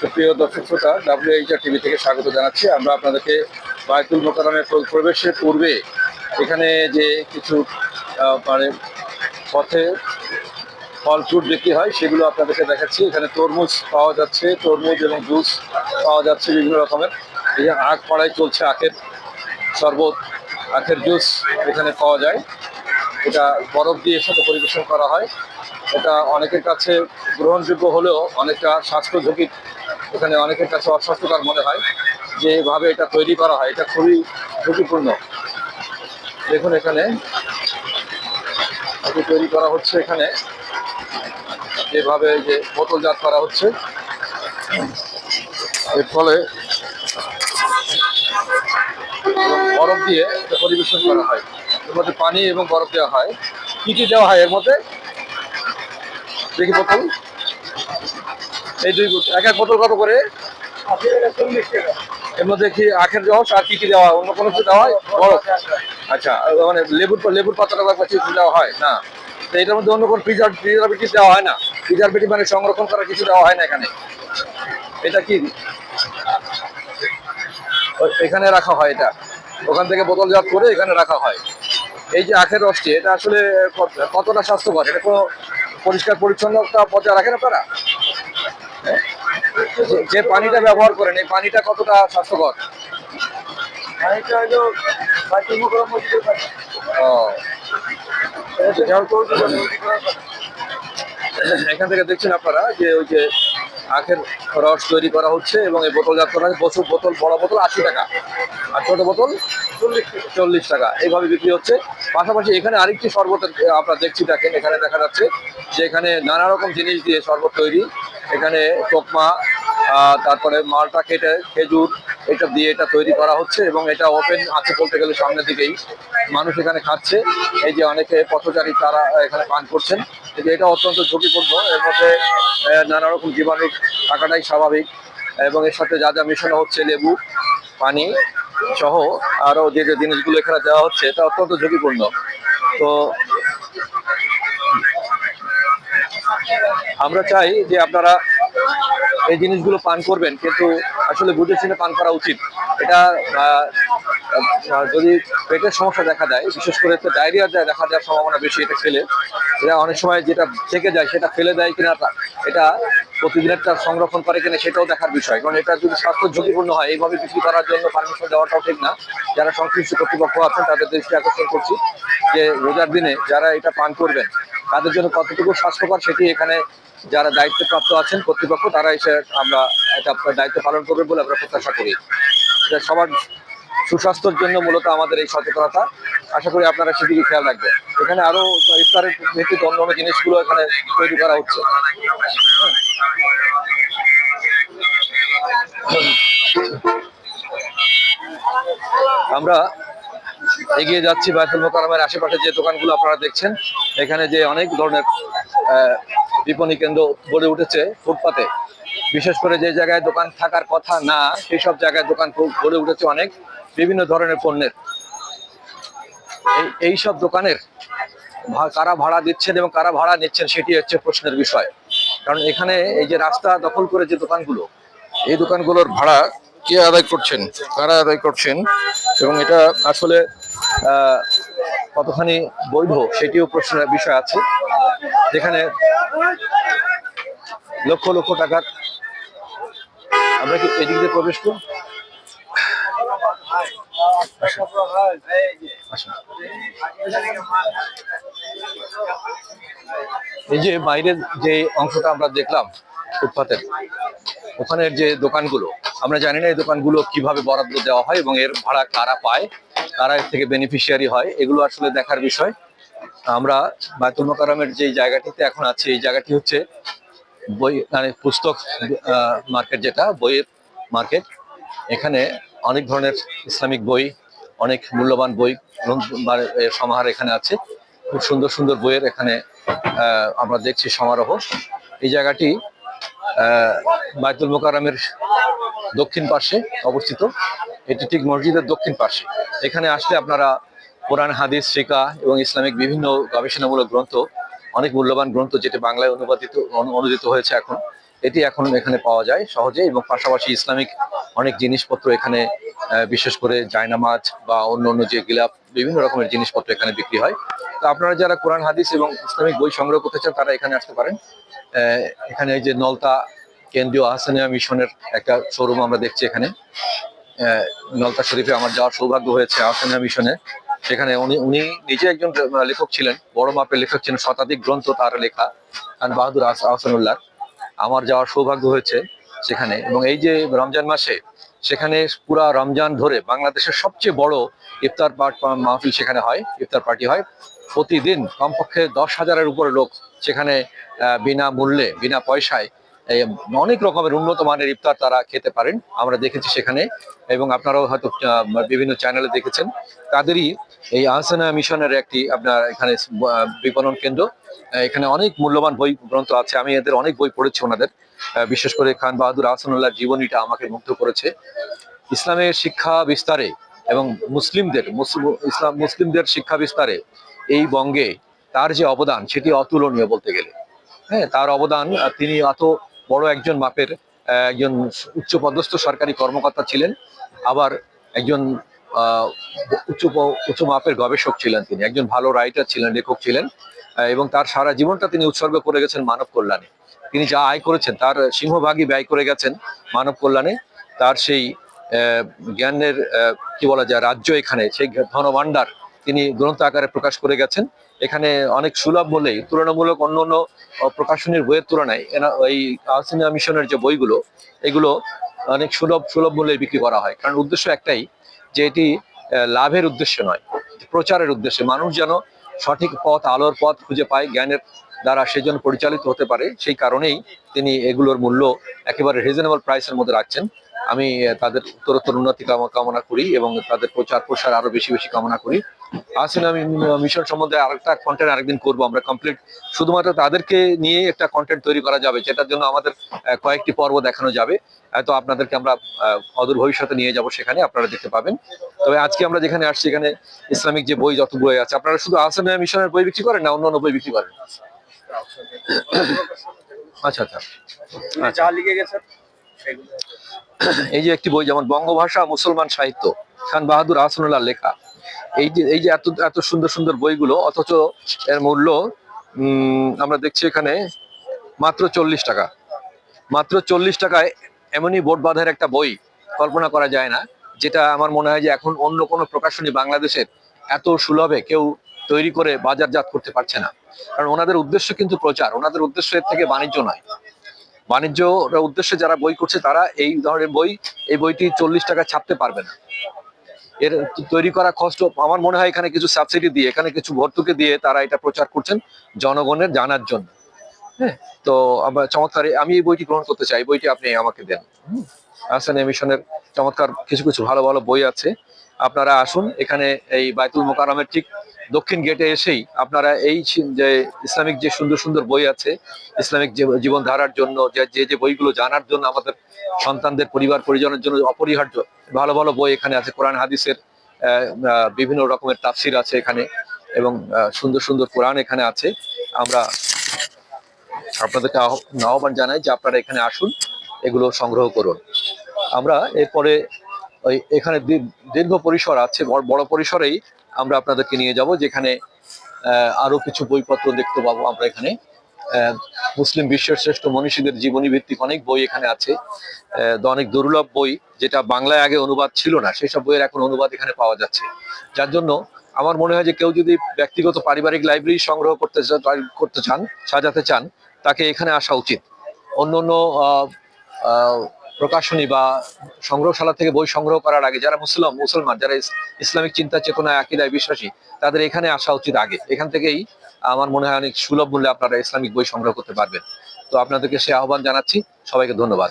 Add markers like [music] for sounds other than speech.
সুপ্রিয় দর্শক শ্রোতা ডাব্লিউএইচআর টিভি থেকে স্বাগত জানাচ্ছি। আমরা আপনাদেরকে বায়তুল মোকারমের প্রবেশের পূর্বে এখানে যে কিছু মানে পথে ফল ফ্রুট বিক্রি হয়, সেগুলো আপনাদেরকে দেখাচ্ছি। এখানে তরমুজ পাওয়া যাচ্ছে, তরমুজ এবং জুস পাওয়া যাচ্ছে বিভিন্ন রকমের। যে আখ পাড়ায় চলছে, আখের শরবত, আখের জুস এখানে পাওয়া যায়। এটা বরফ দিয়ে সাথে পরিবেশন করা হয়। এটা অনেকের কাছে গ্রহণযোগ্য হলেও অনেকটা স্বাস্থ্য ঝুঁকি এখানে অনেকের কাছে অস্বাস্থ্যকর মনে হয় যেভাবে এটা তৈরি করা হয়, এটা খুবই ঝুঁকিপূর্ণ। দেখুন এখানে এটি তৈরি করা হচ্ছে এখানে। যেভাবে যে বোতলজাত করা হচ্ছে। এর ফলে বরফ দিয়ে এটা পরিবেশন করা হয়। এর মধ্যে পানি এবং বরফ দেওয়া হয়। কি কি দেওয়া হয় এর মধ্যে? দেখি বোতল। এই দুই এক এক বোতল কত করে? এর মধ্যে কি আখের রস আর কি কি দেওয়া অন্য কোনো কিছু দেওয়া হয়? আচ্ছা মানে লেবুর লেবুর পাতাটা বা কিছু দেওয়া হয়? না। তো এটার মধ্যে অন্য কোনো প্রিজার প্রিজারভেটিভ দেওয়া হয় না? প্রিজারভেটিভ মানে সংরক্ষণ করার কিছু দেওয়া হয় না এখানে? এটা কি? এখানে রাখা হয় এটা। ওখান থেকে বোতল বোতলজাত করে এখানে রাখা হয়। এই যে আখের রসটি, এটা আসলে কতটা স্বাস্থ্যকর? এটা কোনো পরিষ্কার, পরিচ্ছন্নতা বজায় রাখেন আপনারা? যে- পানিটা ব্যবহার করেন এই পানিটা কতটা স্বাস্থ্যকর? যেহেতু এখান থেকে দেখছেন আপনারা যে ওই যে আখের রস তৈরি করা হচ্ছে এবং এই বোতল করা প্রচুর বোতল বড় বোতল আশি টাকা আর ছোট বোতল চল্লিশ টাকা। এইভাবে বিক্রি হচ্ছে। পাশাপাশি এখানে আরেকটি শরবত আপনারা দেখছি দেখেন এখানে দেখা যাচ্ছে যে এখানে নানা রকম জিনিস দিয়ে শরবত তৈরি। এখানে আহ, তারপরে মালটা কেটে খেজুর এটা দিয়ে এটা তৈরি করা হচ্ছে এবং এটা ওপেন আছে বলতে গেলে সামনের দিকেই। মানুষ এখানে খাচ্ছে। এই যে অনেকে পথচারী তারা এখানে পান করছেন। এটা অত্যন্ত ঝুঁকিপূর্ণ। এর মধ্যে নানা রকম জীবাণু থাকাটাই স্বাভাবিক এবং এর সাথে যা যা মেশানো হচ্ছে, লেবু, পানি সহ আরও যে যে জিনিসগুলো এখানে দেওয়া হচ্ছে, এটা অত্যন্ত ঝুঁকিপূর্ণ। তো আমরা চাই যে আপনারা এই জিনিসগুলো পান করবেন, কিন্তু আসলে বুঝে শুনে পান করা উচিত। এটা যদি পেটের সমস্যা দেখা দেয়, বিশেষ করে একটা ডায়রিয়া দেখা যাওয়ার সম্ভাবনা বেশি এটা খেলে, এটা অনেক সময় যেটা থেকে যায় সেটা ফেলে দেয় কিনা এটা প্রতিদিনের তার সংরক্ষণ করে কিনা সেটাও দেখার বিষয়। কারণ এটা যদি স্বাস্থ্য ঝুঁকিপূর্ণ হয়, এইভাবে বিক্রি করার জন্য পারমিশন দেওয়াটাও ঠিক না। যারা সংশ্লিষ্ট কর্তৃপক্ষ আছেন, তাদের দৃষ্টি আকর্ষণ করছি যে রোজার দিনে যারা এটা পান করবেন, তাদের জন্য কতটুকু স্বাস্থ্যকর সেটি এখানে যারা দায়িত্বপ্রাপ্ত আছেন কর্তৃপক্ষ, তারা এসে আমরা এটা দায়িত্ব পালন করবে বলে আমরা প্রত্যাশা করি। সবার সুস্বাস্থ্যের জন্য মূলত আমাদের এই সচেতনতা। আশা করি আপনারা সেদিকে খেয়াল রাখবেন। এখানে আরও ইফতারের ভিত্তিতে অন্য অন্য জিনিসগুলো এখানে তৈরি করা হচ্ছে। আমরা এগিয়ে যাচ্ছি বায়তুল মোকারমের আশেপাশে যে দোকানগুলো আপনারা দেখছেন, এখানে যে অনেক ধরনের বিপণী কেন্দ্র গড়ে উঠেছে ফুটপাতে। বিশেষ করে যে জায়গায় দোকান থাকার কথা না, সেই সব জায়গায় দোকান গড়ে উঠেছে অনেক বিভিন্ন ধরনের পণ্যের। এই সব দোকানের কারা ভাড়া দিচ্ছেন এবং কারা ভাড়া নিচ্ছেন সেটি হচ্ছে প্রশ্নের বিষয়। কারণ এখানে এই যে রাস্তা দখল করে যে দোকানগুলো, এই দোকানগুলোর ভাড়া কে আদায় করছেন, কারা আদায় করছেন এবং এটা আসলে কতখানি বৈধ সেটিও প্রশ্নের বিষয় আছে, যেখানে লক্ষ লক্ষ টাকার আমরা কি এদিক দিয়ে প্রবেশ করব? এই যে বাইরের যে অংশটা আমরা দেখলাম ফুটপাতের ওখানের যে দোকানগুলো, আমরা জানি না এই দোকানগুলো কীভাবে বরাদ্দ দেওয়া হয় এবং এর ভাড়া কারা পায়। কারা এর থেকে বেনিফিশিয়ারি হয়, এগুলো আসলে দেখার বিষয়। আমরা বায়তুল মোকারমের যে জায়গাটিতে এখন আছি, এই জায়গাটি হচ্ছে বই মানে পুস্তক মার্কেট যেটা, বইয়ের মার্কেট এখানে অনেক ধরনের ইসলামিক বই, অনেক মূল্যবান বই সমাহার এখানে আছে। খুব সুন্দর সুন্দর বইয়ের এখানে আমরা দেখছি সমারোহ। এই জায়গাটি বায়তুল মোকারমের দক্ষিণ পাশে অবস্থিত। এটি ঠিক মসজিদের দক্ষিণ পাশে। এখানে আসলে আপনারা কোরআন, হাদিস শিকা এবং ইসলামিক বিভিন্ন গবেষণামূলক গ্রন্থ, অনেক মূল্যবান গ্রন্থ যেটি বাংলায় অনুবাদিত অনুদিত হয়েছে এখন, এটি এখন এখানে পাওয়া যায় সহজে এবং পাশাপাশি ইসলামিক অনেক জিনিসপত্র এখানে বিশেষ করে জায়নামাজ বা অন্য অন্য যে গিলাপ, বিভিন্ন রকমের জিনিসপত্র এখানে বিক্রি হয়। তো আপনারা যারা কোরআন, হাদিস এবং ইসলামিক বই সংগ্রহ করতে চান, তারা এখানে আসতে পারেন। এখানে এই যে নলতা কেন্দ্রীয় আহসানিয়া মিশনের একটা শোরুম আমরা দেখছি এখানে। নলতা শরীফে আমার যাওয়ার সৌভাগ্য হয়েছে আহসানিয়া মিশনে। সেখানে উনি উনি নিজে একজন লেখক ছিলেন, বড় মাপের লেখক ছিলেন, শতাধিক গ্রন্থ তার লেখা, খান বাহাদুর আহস- আহসানুল্লাহ। আমার যাওয়ার সৌভাগ্য হয়েছে সেখানে। এবং এই যে রমজান মাসে, সেখানে পুরা রমজান ধরে বাংলাদেশের সবচেয়ে বড় ইফতার পার্ট মাহফিল সেখানে হয়, ইফতার পার্টি হয়। প্রতিদিন কমপক্ষে দশ হাজারের উপরে লোক সেখানে বিনা মূল্যে বিনা পয়সায় অনেক রকমের উন্নত মানের ইফতার তারা খেতে পারেন, আমরা দেখেছি সেখানে। এবং আপনারাও হয়তো বিভিন্ন চ্যানেলে দেখেছেন। তাদেরই এই আহসানা মিশনের একটি আপনার এখানে বিপণন কেন্দ্র। এখানে অনেক মূল্যবান বই গ্রন্থ আছে। আমি এদের অনেক বই পড়েছি ওনাদের। বিশেষ করে খান বাহাদুর আহসানুল্লাহর জীবনীটা আমাকে মুগ্ধ করেছে। ইসলামের শিক্ষা বিস্তারে এবং মুসলিমদের ইসলাম, মুসলিমদের শিক্ষা বিস্তারে এই বঙ্গে তার যে অবদান, সেটি অতুলনীয় বলতে গেলে। হ্যাঁ তার অবদান তিনি এত বড় একজন মাপের একজন উচ্চপদস্থ সরকারি কর্মকর্তা ছিলেন, আবার একজন উচ্চ উচ্চ মাপের গবেষক ছিলেন তিনি, একজন ভালো রাইটার ছিলেন, লেখক ছিলেন এবং তার সারা জীবনটা তিনি উৎসর্গ করে গেছেন মানব কল্যাণে। তিনি যা আয় করেছেন, তার সিংহভাগই ব্যয় করে গেছেন মানব কল্যাণে। তার সেই জ্ঞানের কি বলা যায়, রাজ্য এখানে, সেই ধনভাণ্ডার তিনি গ্রন্থ আকারে প্রকাশ করে গেছেন। এখানে অনেক সুলভ মূল্যে তুলনামূলক অন্য অন্য প্রকাশনীর বইয়ের তুলনায় এই আহসিনা মিশনের যে বইগুলো, এগুলো অনেক সুলভ সুলভ মূল্যে বিক্রি করা হয়। কারণ উদ্দেশ্য একটাই যে এটি লাভের উদ্দেশ্য নয়, প্রচারের উদ্দেশ্যে। মানুষ যেন সঠিক পথ, আলোর পথ খুঁজে পায়, জ্ঞানের দ্বারা সেজন্য পরিচালিত হতে পারে, সেই কারণেই তিনি এগুলোর মূল্য একেবারে রিজনেবল প্রাইসের মধ্যে রাখছেন। আমি তাদের উত্তরোত্তর উন্নতি কামনা করি এবং তাদের প্রচার প্রসার আরও বেশি বেশি কামনা করি। আসলে আমি মিশন সম্বন্ধে আরেকটা কন্টেন্ট আরেকদিন করব আমরা কমপ্লিট শুধুমাত্র তাদেরকে নিয়ে একটা কন্টেন্ট তৈরি করা যাবে যেটার জন্য আমাদের কয়েকটি পর্ব দেখানো যাবে। হয়তো আপনাদেরকে আমরা অদূর ভবিষ্যতে নিয়ে যাব সেখানে আপনারা দেখতে পাবেন। তবে আজকে আমরা যেখানে আসছি এখানে ইসলামিক যে বই যত বই আছে আপনারা শুধু আহসানিয়া মিশনের বই বিক্রি করেন না অন্য অন্য বই বিক্রি করেন? আচ্ছা আচ্ছা। আচ্ছা। লিখে গেছেন সেগুলো [clears throat] এই যে একটি বই, যেমন বঙ্গভাষা, মুসলমান সাহিত্য, খান বাহাদুর আহসানুল্লাহ লেখা। এই যে এই যে এত এত সুন্দর সুন্দর বইগুলো, অথচ এর মূল্য আমরা দেখছি এখানে মাত্র চল্লিশ টাকা। মাত্র চল্লিশ টাকায় এমনই বোর্ড বাঁধার একটা বই কল্পনা করা যায় না, যেটা আমার মনে হয় যে এখন অন্য কোনো প্রকাশনী বাংলাদেশের এত সুলভে কেউ তৈরি করে বাজারজাত করতে পারছে না। কারণ ওনাদের উদ্দেশ্য কিন্তু প্রচার, ওনাদের উদ্দেশ্য এর থেকে বাণিজ্য নয়। বাণিজ্য উদ্দেশ্যে যারা বই করছে, তারা এই ধরনের বই, এই বইটি চল্লিশ টাকা ছাপতে পারবে না। এর তৈরি করা কষ্ট আমার মনে হয় এখানে কিছু সাবসিডি দিয়ে, এখানে কিছু ভর্তুকি দিয়ে তারা এটা প্রচার করছেন জনগণের জানার জন্য। হ্যাঁ তো আমরা চমৎকার, আমি এই বইটি গ্রহণ করতে চাই বইটি আপনি আমাকে দেন। আসান মিশনের চমৎকার কিছু কিছু ভালো ভালো বই আছে। আপনারা আসুন, এখানে এই বাইতুল মোকারমের ঠিক দক্ষিণ গেটে এসেই আপনারা এই যে ইসলামিক যে সুন্দর সুন্দর বই আছে, ইসলামিক যে জীবন ধারার জন্য, যে যে বইগুলো জানার জন্য আমাদের সন্তানদের, পরিবার, পরিজনের জন্য অপরিহার্য ভালো ভালো বই এখানে আছে। কোরআন, হাদিসের বিভিন্ন রকমের তাফসির আছে এখানে এবং সুন্দর সুন্দর কোরআন এখানে আছে। আমরা আপনাদেরকে আহ- আহ্বান জানাই যে আপনারা এখানে আসুন, এগুলো সংগ্রহ করুন। আমরা এরপরে ওই এখানে দীর- দীর্ঘ পরিসর আছে বড় পরিসরেই আমরা আপনাদেরকে নিয়ে যাব, যেখানে আরও কিছু বইপত্র দেখতে পাবো আমরা এখানে। মুসলিম বিশ্বের শ্রেষ্ঠ মনীষীদের জীবনী ভিত্তিক অনেক বই এখানে আছে। অনেক দুর্লভ বই, যেটা বাংলায় আগে অনুবাদ ছিল না সেই সব বইয়ের এখন অনুবাদ এখানে পাওয়া যাচ্ছে। যার জন্য আমার মনে হয় যে কেউ যদি ব্যক্তিগত পারিবারিক লাইব্রেরি সংগ্রহ করতে করতে চান, সাজাতে চান, তাকে এখানে আসা উচিত। অন্য অন্য প্রকাশনী বা সংগ্রহশালা থেকে বই সংগ্রহ করার আগে যারা মুসলিম, মুসলমান, যারা ইসলামিক চিন্তা চেতনায় আকিদায় বিশ্বাসী, তাদের এখানে আসা উচিত আগে। এখান থেকেই আমার মনে হয় অনেক সুলভ মূল্যে আপনারা ইসলামিক বই সংগ্রহ করতে পারবেন। তো আপনাদেরকে সে আহ্বান জানাচ্ছি। সবাইকে ধন্যবাদ।